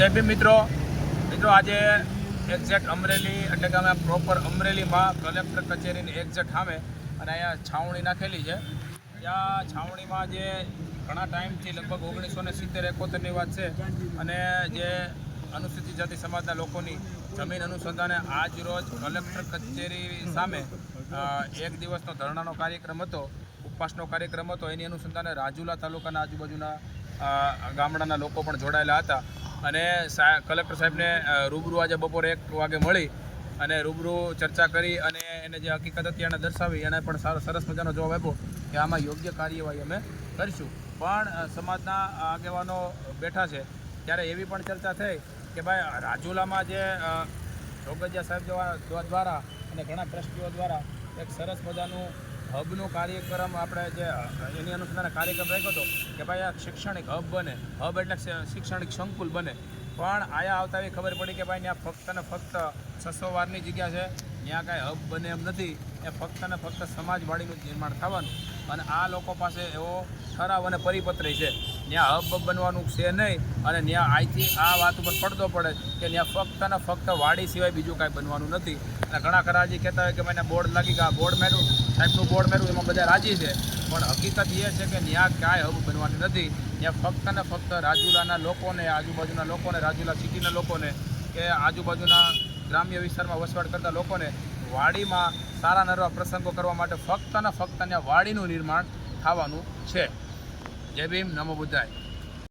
જય ભીમ મિત્રો. મિત્રો, આજે એક્ઝેક્ટ અમરેલી, એટલે કે અમે પ્રોપર અમરેલીમાં કલેક્ટર કચેરીની એક્ઝેક્ટ સામે અને અહીંયા છાવણી નાખેલી છે. ત્યાં છાવણીમાં જે ઘણા ટાઈમથી લગભગ ઓગણીસો ને સિત્તેર, એકોતેરની વાત છે. અને જે અનુસૂચિત જાતિ સમાજના લોકોની જમીન અનુસંધાને આજ રોજ કલેક્ટર કચેરી સામે એક દિવસનો ધરણાનો કાર્યક્રમ હતો, ઉપવાસનો કાર્યક્રમ હતો. એની અનુસંધાને રાજુલા તાલુકાના આજુબાજુના ગામડાના લોકો પણ જોડાયેલા હતા. અને કલેક્ટર સાહેબને રૂબરૂ આજે બપોરે એક વાગે મળી અને રૂબરૂ ચર્ચા કરી અને એને જે હકીકત હતી એને દર્શાવી. એને પણ સારો સરસ મજાનો જવાબ આપ્યો કે આમાં યોગ્ય કાર્યવાહી અમે કરીશું. પણ સમાજના આગેવાનો બેઠા છે ત્યારે એવી પણ ચર્ચા થઈ કે ભાઈ રાજુલામાં જે અ, સાહેબ દ્વારા અને ઘણા ટ્રસ્ટીઓ દ્વારા એક સરસ મજાનું હબનું કાર્યક્રમ આપણે જે, એની અનુસંધાને કાર્યક્રમ રાખ્યો હતો કે ભાઈ આ શૈક્ષણિક હબ બને, હબ એટલે શૈક્ષણિક સંકુલ બને. પણ આયા આવતા એવી ખબર પડી કે ભાઈ ત્યાં ફક્ત ને ફક્ત છસો વારની જગ્યા છે, ત્યાં કાંઈ હબ બને એમ નથી. એ ફક્ત ને ફક્ત સમાજવાડીનું નિર્માણ થવાનું. અને આ લોકો પાસે એવો ઠરાવ અને પરિપત્ર છે. ત્યાં હબ બનવાનું છે નહીં, અને ત્યાં અહીંથી આ વાત ઉપર પડતો પડે કે ત્યાં ફક્ત ને ફક્ત વાડી સિવાય બીજું કાંઈ બનવાનું નથી. અને ઘણા ખરા હજી કહેતા હોય કે મને બોર્ડ લાગી ગયા બોર્ડ મેળવું. સાહેબનું બોર્ડ મેળવું, એમાં બધા રાજી છે. પણ હકીકત એ છે કે ત્યાં કાંઈ હબ બનવાની નથી. ત્યાં ફક્ત ને ફક્ત રાજુલાના લોકોને, આજુબાજુના લોકોને, રાજુલા સિટીના લોકોને કે આજુબાજુના ગ્રામ્ય વિસ્તારમાં વસવાટ કરતા લોકોને વાડીમાં સારા નરવા પ્રસંગો કરવા માટે ફક્ત ને ફક્ત ત્યાં વાડીનું નિર્માણ થવાનું છે. જય ભીમ, નમો બુદ્ધાય.